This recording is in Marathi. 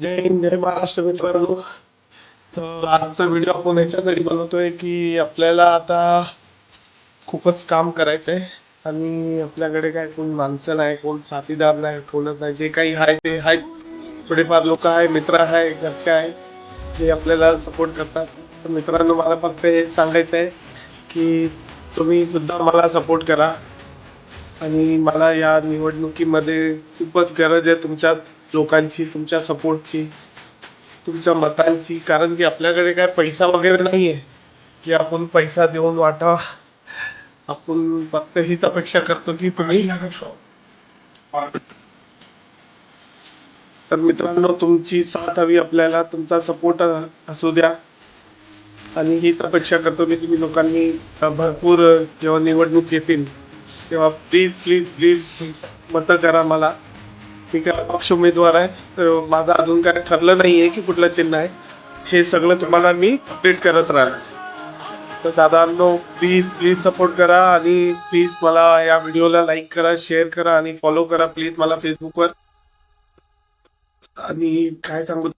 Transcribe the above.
जय हिंद जय महाराष्ट्र मित्रांनो. तर आजचा व्हिडिओ आपण याच्यासाठी बनवतोय की आपल्याला आता खूपच काम करायचंय. आणि आपल्याकडे काय कोण माणसं नाही कोण साथीदार नाही कोणच नाही. जे काही आहे ते आहेत थोडेफार लोक आहे मित्र आहे घरचे आहे जे आपल्याला सपोर्ट करतात. तर मित्रांनो मला फक्त हे सांगायचं आहे की तुम्ही सुद्धा मला सपोर्ट करा. आणि मला या निवडणुकीमध्ये खूपच गरज आहे तुमच्यात. लोकांची तुमच्या सपोर्टची तुमच्या मतांची. कारण की आपल्याकडे काय पैसा वगैरे नाहीये. की आपण पैसा देऊन वाटावा. आपण फक्त हीच अपेक्षा करतो की तुम्ही तर मित्रांनो तुमची साथ हवी आपल्याला. तुमचा सपोर्ट असू द्या. आणि हीच अपेक्षा करतो की तुम्ही लोकांनी भरपूर जेव्हा निवडणूक येतील तेव्हा प्लीज प्लीज प्लीज मतं करा मला. मी काय अपक्ष उमेदवार आहे. तर माझं अजून काय ठरलं नाहीये की कुठलं चिन्ह आहे. हे सगळं तुम्हाला मी अपडेट करत राहणार. तर दादांनो प्लीज प्लीज सपोर्ट करा आणि प्लीज मला या व्हिडिओला लाईक करा शेअर करा आणि फॉलो करा. प्लीज मला फेसबुकवर आणि काय सांगू